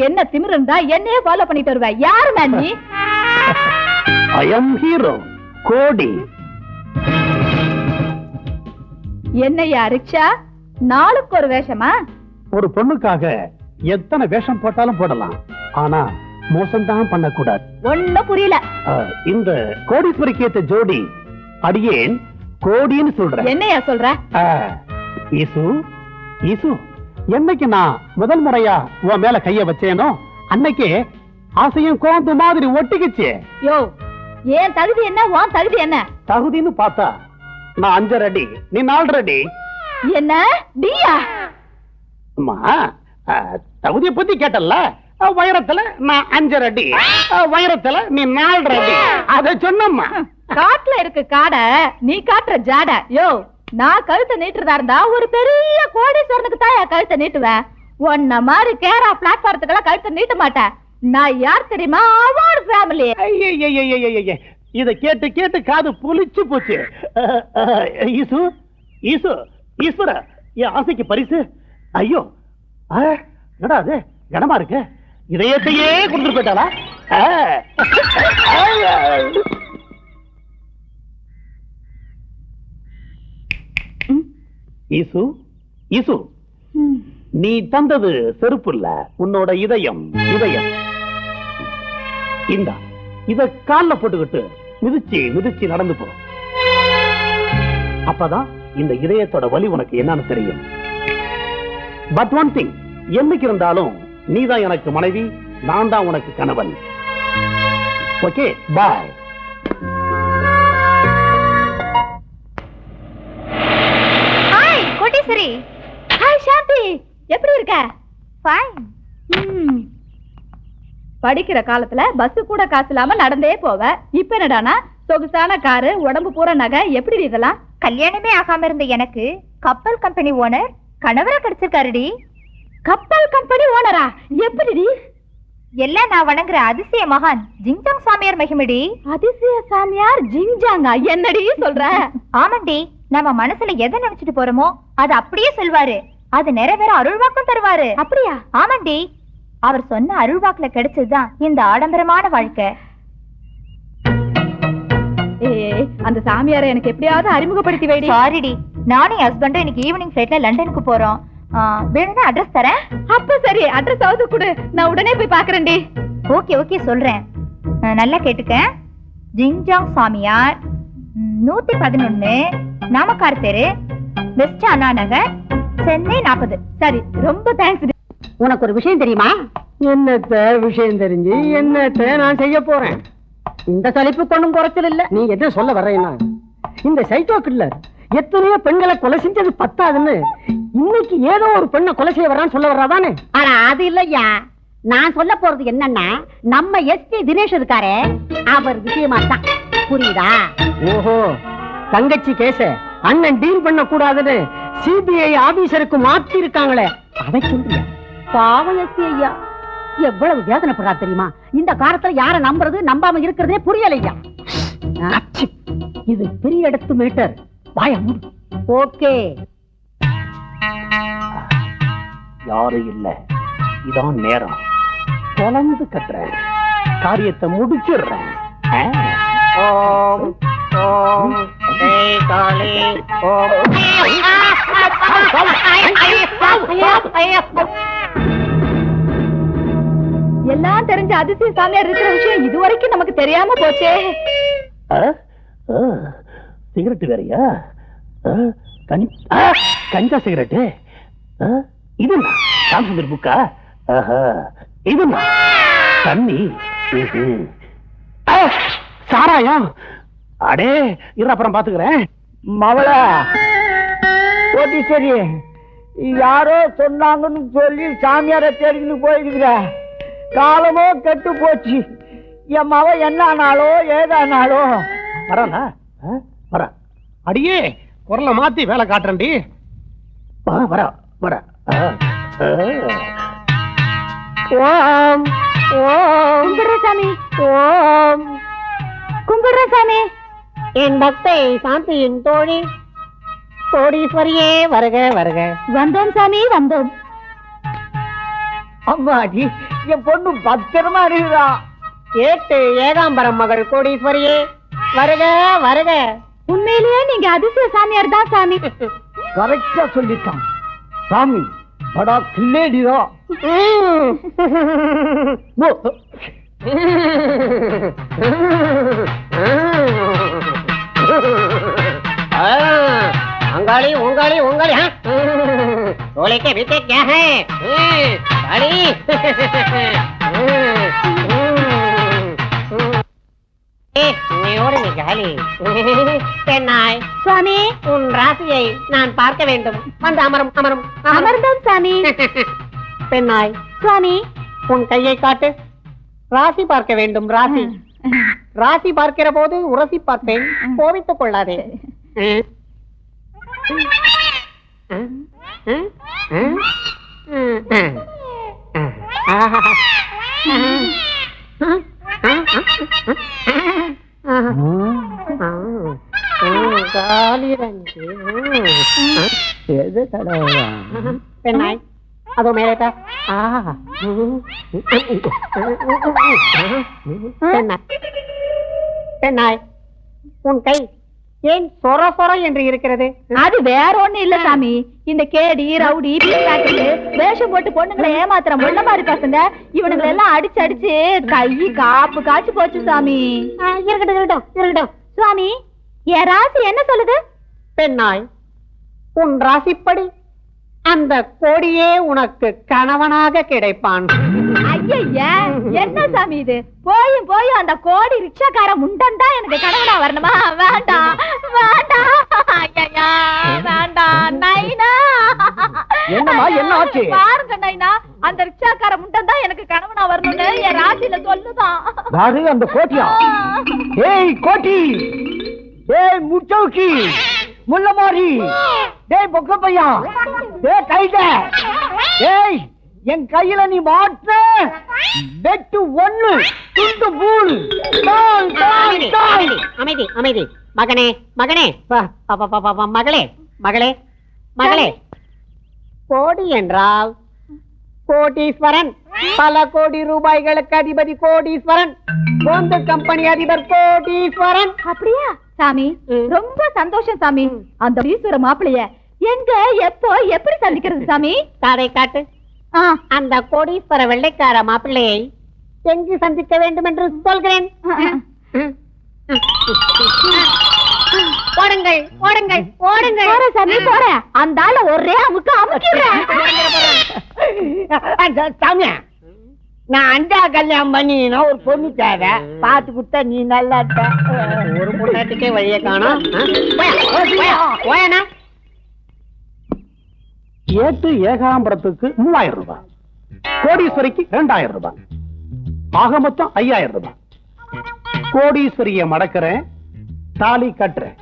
உனக்கு என்ன திமிரு இருந்தா என்னையே ஃபாலோ பண்ணிட்டு வருவ? யாரு மேன் நீ? ஐ எம் ஹீரோ கோடி என்னையா ரிக்ஷா? நாளுக்கு ஒரு வேஷமா? ஒரு பொண்ணுக்காக எத்தனை வேஷம் போட்டாலும் போடலாம். ஆனா மோசம்தான் பண்ணக்கூடாது. ஒண்ணும் புரியல. இந்த கோடீஸ்வரிக்கு ஏத்த ஜோடி அடியேன் கோடின்னு சொல்றேன். என்னையா சொல்ற? ஈசு ஈசு என்னைக்கு நான் முதல் முறையா உன் மேல கைய வச்சேனோ அன்னைக்கு ஆசையும் கோந்து மாதிரி ஒட்டிக்கிச்சு. யோ ஏன் தகுதி என்ன உன் தகுதி என்ன? தகுதின்னு பார்த்தா நான் அஞ்சரை அடி நீ நாலரை அடி. என்ன? டியா? அம்மா தகுதியை பத்தி கேட்டல்ல? அஹ், உயரத்துல நான் அஞ்சரை அடி. அஹ், உயரத்துல நீ நாலரை அடி. அத சொன்னம்மா. காட்டுல இருக்கு காடை நீ காட்டுற ஜாட. யோ நான் கழுத்தை நீட்டுறதா இருந்தா ஒரு பெரிய கோடீஸ்வரனுக்கு தான் என் கழுத்தை நீட்டுவேன். உன்ன மாதிரி கேரா பிளாட்ஃபாரத்துக்கெல்லாம் கழுத்தை நீட்ட மாட்டேன். நான் யார் தெரியுமா? அவார்டு ஃபேமிலி இதை கேட்டு கேட்டு காது புளிச்சு போச்சு. ஈசு ஈசு ஈஸ்வர என் ஆசைக்கு பரிசு. ஐயோ என்னடா அது? கனமா இருக்கு? இதயத்தையே கொடுத்துட்டு போயிட்டாளா? ஈசு ஈசு நீ தந்தது செருப்பு இல்ல உன்னோட இதயம் இதயம். இந்தா இத கால்ல போட்டுக்கிட்டு மிதிச்சு மிதிச்சு நடந்து போ. அப்பதான் இந்த இதயத்தோட வலி உனக்கு என்னன்னு தெரியும். பட் ஒன் திங் என்னைக்கு இருந்தாலும் நீதான் எனக்கு மனைவி நான் தான் உனக்கு கணவன். Okay bye Koteeswari hi Shanthi எப்படி இருக்க? Fine hmm. படிக்கிற காலத்துல பஸ் கூட காசு இல்லாம நடந்தே போவ. இப்ப என்னடானா சொகுசான காரு உடம்பு பூரா நகை எப்படி இதெல்லாம்? கல்யாணமே ஆகாம இருந்த எனக்கு கப்பல் கம்பெனி ஓனர் கணவரா கிடைச்சிருக்காருடி கப்பல் கம்பெனி ஓனரா எப்படிடி எல்லாம் நான் வணங்குற அதிசய மகான் ஜிங்ஜாங் சாமியார் மகிமடி அதிசய சாமியார் ஜிங்ஜாங்கா என்னடி சொல்ற? ஆமாண்டி. நம்ம மனசுல எதை நினைச்சிட்டு போறோமோ அது அப்படியே சொல்வாரு. அது நிறைவேற அருள்வாக்கும் தருவாரு. அப்படியா? ஆமாண்டி. அவர் சொன்ன அருள்வாக்குல கிடைச்சதுதான் இந்த ஆடம்பரமான வாழ்க்கை. ஏ அந்த சாமியாரை எனக்கு எப்படியாவது அறிமுகப்படுத்தி வைடி. சாரிடி நானும் ஹஸ்பண்டும் இன்னைக்கு ஈவினிங் ஃபிளைட்ல லண்டனுக்கு போறோம். வேணும்னா அட்ரஸ் தரேன். அப்ப சரி அட்ரஸ் ஆவது கொடு. நான் உடனே போய் பாக்குறேன்டி. ஓகே ஓகே சொல்றேன். நல்லா கேட்டுக்க. ஜிங்ஜாங் சாமியார். நூத்தி பதினொன்னு நாமக்கார் தெரு வெஸ்ட் அண்ணா நகர் சென்னை நாற்பது. சரி ரொம்ப தேங்க்ஸ் உனக்கு ஒரு விஷயம் தெரியுமா? என்னத்த விஷயம் தெரிஞ்சு? என்னத்த நான் செய்ய போறேன்? இந்த சலிப்பு கொண்டும் குறைச்சல் இல்ல. நீ என்ன சொல்ல வர்றேன்னா இந்த சைக்கோ கில்லர் எத்தனையோ பெண்களை கொலை செஞ்சது பத்தாதுன்னு இன்னைக்கு ஏதோ ஒரு பெண்ணை கொலை செய்ய வர்றான்னு சொல்ல வர்றாதானே? ஆனா அது இல்லையா? நான் சொல்ல போறது என்னன்னா நம்ம எஸ்பி தினேஷ் இருக்காரே அவர் விஷயமா தான் புரியுதா? ஓஹோ தங்கச்சி கேச அண்ணன் டீல் பண்ண கூடாதுன்னு சிபிஐ ஆபீசருக்கு மாத்தி இருக்காங்களே அதை பாவம் எஸ்பி ஐயா எவ்வளவு வேதனைப்படுறா தெரியுமா? இந்த காலத்துல யார நம்புறது நம்பாம இருக்கிறதே புரியலையா இது பெரிய இடத்து மேட்டர். வாய மூடு. ஓகே. யாரும் இல்ல. இதான் நேரம். தொலைந்து கட்டுறேன். காரியத்தை முடிச்சிடுறேன்? ஓம் ஓம் ஜெய் காளி ஓம். எல்லாம் தெரிஞ்ச அதிசய சாமியார் இருக்கிற விஷயம் இதுவரைக்கும் நமக்கு தெரியாம போச்சே. சிகரெட் வேறயா? கஞ்சா சிகரெட்டு? இதுண்ணா? ராமசுந்தர் புக்கா? ஆஹா, இதுண்ணா? தண்ணி? சாராயம் அடே இரு அப்புறம் பாத்துக்கிறேன். மவளா சரி. யாரோ சொன்னாங்கன்னு சொல்லி சாமியாரை தேடிக்கிட்டு போயிருக்கிற. காலமோ கெட்டு போச்சு. என் மவ என்ன ஆனாலோ ஏதானாலோ வரா வர. அடியே குரலை மாத்தி வேலை காட்டுறேன்டி. வர வர. ஓம் ஓம். கும்பிடுறேன் சாமி. ஓம். கும்பிடுறேன் சாமி. என் பக்தை சாந்தியின் தோழி கோடீஸ்வரியே வருக வருக. வந்தோம் சாமி வந்தோம். அம்மாடி என் பொண்ணு பத்திரமா இருக்குதா ஏட்டு ஏகாம்பரம் மகள் கோடீஸ்வரியே வருக வருக. உண்மையிலேயே நீங்க அதிசய சாமியார் தான் சாமி. கரெக்டா சொல்லிட்டான். சாமி படா கில்லேடிதா अंगाली उंगाली उंगाली हाँ टोले के भीतर क्या है गाड़ी காலி பெண்ணாய் சுவாமி உன் ராசியை நான் பார்க்க வேண்டும் வந்து அமரும் அமரும் அமர்ந்தோம் சாமி பெண்ணாய் சுவாமி உன் கையை காட்டு ராசி பார்க்க வேண்டும் ராசி ராசி பார்க்கிற போது உரசி பார்ப்பேன் கோவித்துக் கொள்ளாதே ம். ம். ம். ம். ம். ம். ஆஹா. ம். ம். ம். ம். காலி ரஞ்சி. ம். எது தடவை பெண்ணாய் அதோ மேலே பெண்ணாய் உன் கை ஏன் சொர சொர என்று இருக்கிறது அது வேற ஒண்ணு இல்ல சாமி இந்த கேடி ரவுடி வேஷம் போட்டு பொண்ணுங்களை ஏமாத்துற முள்ள மாதிரி பசங்க இவனுங்களை எல்லாம் அடிச்சு அடிச்சு கை காப்பு காய்ச்சி போச்சு சாமி இருக்கட்டும் இருக்கட்டும் இருக்கட்டும் சுவாமி என் ராசி என்ன சொல்லுது பெண்ணாய் உன் ராசிப்படி அந்த கோடியே உனக்கு கணவனாக கிடைப்பான். ஐயய்யா என்ன சாமி இது? போயும் போயும் அந்த கோடி ரிக்ஷாக்கார முண்டன் தான் எனக்கு கணவனா வரணுமா? வேண்டாம் வேண்டாம். ஐயையா, வேண்டாம் நைனா. என்னம்மா, என்ன ஆச்சு? பாருங்க நைனா. அந்த ரிக்ஷாக்கார முண்டன் தான் எனக்கு கணவனா வரணும்னு என் ராசியில சொல்லுதான். யாரு? அந்த கோட்டியா? ஏய் கோட்டி! ஏய் முச்சௌக்கி முள்ளமாரி! டேய் பொக்க பையா. டேய் கைத. ஏய் என் கையில நீ மாற்ற வெட்டு ஒண்ணு துண்டு பூல் அமைதி, அமைதி, மகனே மகனே. ப- ப- ப- ப- ப- மகளே மகளே மகளே. கோடி என்றால் கோடீஸ்வரன். பல கோடி ரூபாய்களுக்கு அதிபதி கோடீஸ்வரன். போந்த கம்பெனி அதிபர் கோடீஸ்வரன். அப்படியா சாமி. ரொம்ப சந்தோஷம் சாமி. அந்த ஈஸ்வர மாப்பிளைய எங்க எப்போ எப்படி சந்திக்கிறது சாமி? காதை காட்டு. ஆ. அந்த கோடீஸ்வர வெள்ளைக்கார மாப்பிள்ளையை எங்கு சந்திக்க வேண்டும் என்று சொல்கிறேன் ஓடுங்கள் ஓடுங்கள் ஓடுங்கள். போறேன் சாமி போறேன். அந்த ஆள ஒரே அமுக்கு அமுக்கிறேன் சாமியா நான் அஞ்சா கல்யாணம் பண்ணினா ஒரு பொண்ணு தேவை. பார்த்து கொடுத்தா நீ நல்லா. ஒரு பொண்டாட்டிக்கே வழியை காணோம் ஆ? போயா, போயா, போயாண்ணா ஏட்டு ஏகாம்பரத்துக்கு மூவாயிரம் ரூபாய். கோடீஸ்வரிக்கு இரண்டாயிரம் ரூபாய். ஆக மொத்தம் ஐயாயிரம் ரூபாய். கோடீஸ்வரிய மடக்கிறேன் தாலி கட்டுறேன்.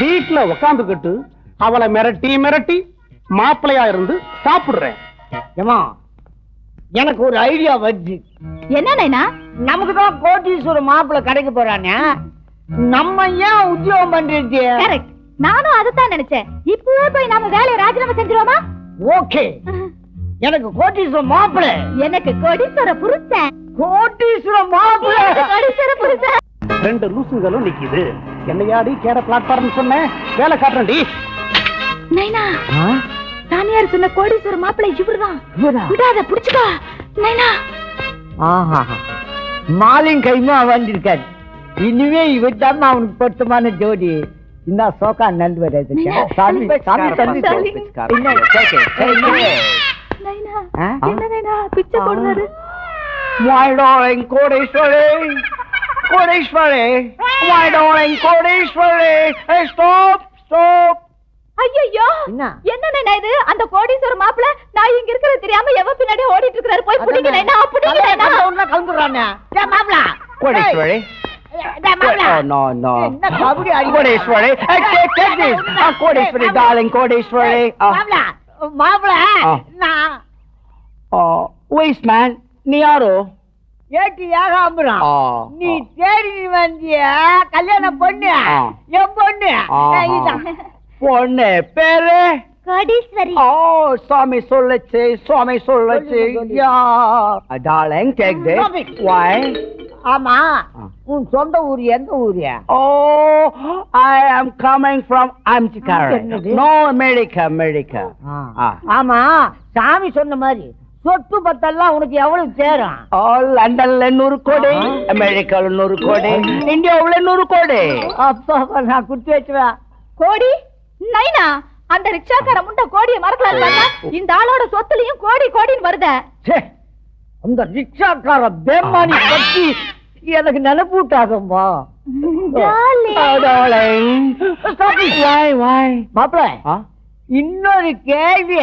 வீட்டுல உக்காந்துக்கிட்டு அவளை மிரட்டி மிரட்டி மாப்பிள்ளையா இருந்து சாப்பிடுறேன். ஏம்மா எனக்கு ஒரு ஐடியா வருது. என்ன நைனா? நமக்கு தான் கோட்டீஸ்வர மாப்பிள்ளை கிடைக்க போறானே. நம்ம ஏன் உத்தியோகம் பண்றது நானும் அதுதான் நினைச்சேன். இப்பவே போய் நாம வேலையை ராஜினாமா செஞ்சிருவோமா? ஓகே. எனக்கு கோட்டீஸ்வர மாப்பிள்ளை. எனக்கு கோடீஸ்வர புருஷன். கோட்டீஸ்வர மாப்பிள்ளை. கோடீஸ்வர புருஷன். ரெண்டு லூசுங்களும் நிக்குது. என்னையாடி கேட பிளாட்ஃபார்ம் சொன்னேன் வேலை காட்டுறேன்டி. நைனா சாமியார் சொன்ன கோடீஸ்வர மாப்பிள்ளை இவருதான். விடாத புடிச்சுக்கோ. நைனா. ஆஹா. மாலின் கைமா வந்திருக்காரு இனிமே இவர் தான் அவனுக்கு பொருத்தமான ஜோடி. இந்த சோகா நண்டு வராது சாமி சாமி சாமி. என்ன, கேக்கு, கேக்கு. நைனா ஆ? என்ன நைனா? பிச்சை போடுறாரு. My darling Kodeeswari Kodeeswari My darling Kodeeswari Hey, stop, stop. ஐயோ என்ன? என்ன நைனா இது? அந்த கோடீஸ்வர மாப்பிள்ளை நான் இங்க இருக்கிறது தெரியாம எவ பின்னாடி ஓடிட்டு இருக்காரு போய் பிடிங்க நைனா பிடிங்க நைனா. மாப்பிள. கோடீஸ்வரி கோடீஸ்வரி கோடீஸ்வரி darling. கோடீஸ்வரி waste man? நீ யாரோ ஏட்டி ஏகாம்பரம் நீ. தேடி வந்திய கல்யாணம் பொண்ணு. என் பொண்ணு. பொண்ணு பேரு கோடீஸ்வரி Solache, Swami Solache. Yeah. Darling, take this. Stop it. Why? ஆமா. உன் சொந்த ஊர் எந்த ஊரியா am coming from Amchikar. என்னது? No, America, America. Ah. ஆமா சாமி சொன்ன மாதிரி சொத்து பத்தெல்லாம் உனக்கு எவ்வளவு சேரும் லண்டன்ல நூறு கோடி. அமெரிக்கால நூறு கோடி இந்தியாவுல நூறு கோடி அப்பா நான் குடுத்து வச்சுவேன் கோடி நைனா அந்த ரிக்ஷாக்கார முண்டை கோடியை மறக்கலாம் பார்த்தா இந்த ஆளோட சொத்துலயும் கோடி கோடின்னு வருதே. அந்த ரிக்ஷாக்கார பேமானி பத்தி எனக்கு நினைப்பூட்டாதம்மா? மாப்பிள்ள? இன்னொரு கேள்வி.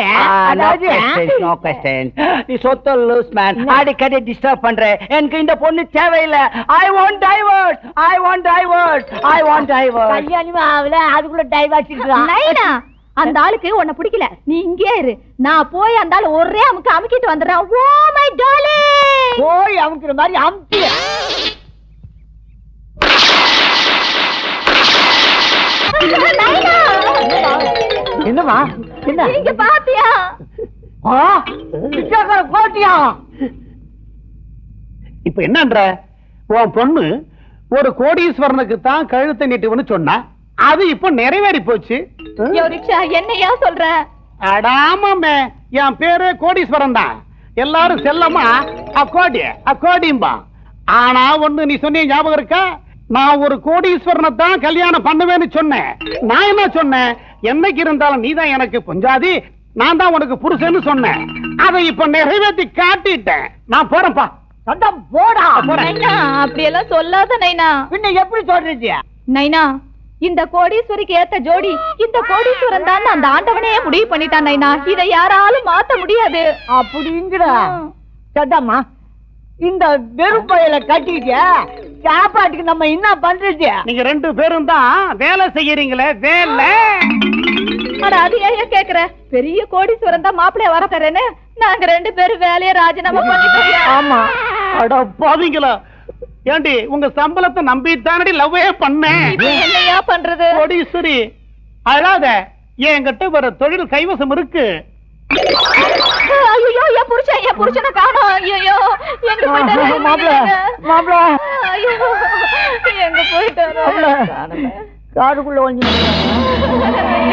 நீ சொத்த லூஸ் மேன் அடிக்கடி டிஸ்டர்ப் பண்ற. எனக்கு இந்த பொண்ணு தேவையில்லை. I want divorce I want divorce I want divorce கல்யாணமே ஆகல. அதுக்குள்ள டைவர்ஸ் நைனா. அந்த ஆளுக்கு உன்னை பிடிக்கல. நீ இங்கே இரு. நான் போய் அந்த ஆளு ஒரே அமுக்கு அமுக்கிட்டு வந்துடுறேன். ஓ மை டார்லிங் போய் அமுக்குற மாதிரி அமுக்கு என்னமா என்ன? நீங்க பாத்தியா? ஆ, ரிக்ஷாக்கார கோட்டியா? இப்ப என்னன்ற? உன் பொண்ணு ஒரு கோடீஸ்வரனுக்கு தான் கழுத்தை நீட்டுவன்னு சொன்னா. அது இப்ப நிறைவேறி போச்சு. என்னையா சொல்ற? அடாமமே என் பேரு கோடீஸ்வரன் தான். எல்லாரும் செல்லமா? அக்கோடி அக்கோடிம்பா. ஆனா ஒண்ணு நீ சொன்னிய ஞாபகம் இருக்கா? நான் ஒரு கோடீஸ்வரனை தான் கல்யாணம் பண்ணுவேன்னு சொன்னேன். நான் என்ன சொன்னேன்? என்னைக்கு இருந்தாலும் நீதான் எனக்கு பொஞ்சாதி நான் தான் உனக்கு புருஷன்னு சொன்னேன். அதை இப்ப நிறைவேற்றி காட்டிட்டேன். நான் போறேன்ப்பா. போடா. நைனா அப்படியெல்லாம் சொல்லாத நைனா. பின்ன எப்படி சொல்றது நைனா இந்த கோடீஸ்வரிக்கு ஏத்த ஜோடி இந்த கோடீஸ்வரன் தான் அந்த ஆண்டவனே முடிவு பண்ணிட்டான் நைனா. இதை யாராலும் மாத்த முடியாது. அப்படிங்கிற சத்தம்மா இந்த வெறுப்பையில கட்டிட்டு சாப்பாட்டுக்கு நம்ம என்ன பண்றது? நீங்க ரெண்டு பேரும் தான் வேலை செய்யறீங்களே வேலை. அட அது ஏன் கேக்குற? பெரிய கோடீஸ்வரன் தான் மாப்பிள்ளைய வரக்கறேன்னு நாங்க ரெண்டு பேரும் வேலையை ராஜினாமா பண்ணிட்டோம். ஆமா. அட பாவிங்களா? ஏண்டி உங்க சம்பளத்தை நம்பித்தானடி லவ்வே பண்ணேன்? என்னையா பண்றது? கோடீஸ்வரி அழாத. என்கிட்ட வர தொழில் கைவசம் இருக்கு? ஐயோ என் புருஷன் என் புருஷனை காணோம். ஐயோ எங்க போயிட்டாரு? மாப்பிள மாப்பிள ஐயோ எங்க போயிட்டாரு? காடுக்குள்ள வந்து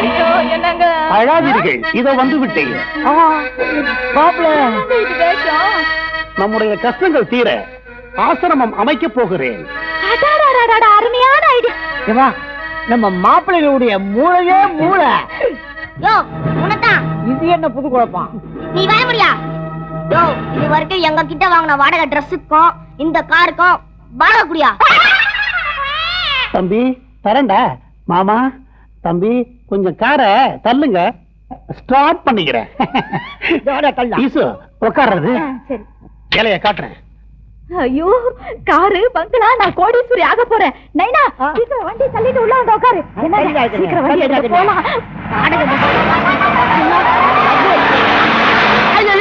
ஐயோ என்னங்க? அழாதீர்கள். இதோ வந்து விட்டேன் வேஷம் நம்முடைய கஷ்டங்கள் தீர ஆசிரமம் அமைக்க போகிறேன். அருமையான ஐடியா நம்ம மாப்பிள்ளைகளுடைய மூளையே மூளை. இது என்ன புது குழப்பம்? நீ வர முடியா? இது வரைக்கும் எங்க கிட்ட வாங்கின வாடகை ட்ரெஸ்ஸுக்கும் இந்த காருக்கும் வாடகை குடியா? தம்பி தரண்டா மாமா தம்பி கொஞ்சம் காரை தள்ளுங்க. ஸ்டார்ட் பண்ணிக்கிறேன். சரி. வேலைய காட்டுறேன். ஐயோ காரு பங்களா நான் கோடீஸ்வரி ஆக போறேன் நைனா சீக்கிரம் வண்டி தள்ளிட்டு உள்ள வந்து உட்காரு சீக்கிரம் வண்டி எடுத்து போலாம் ஐயோ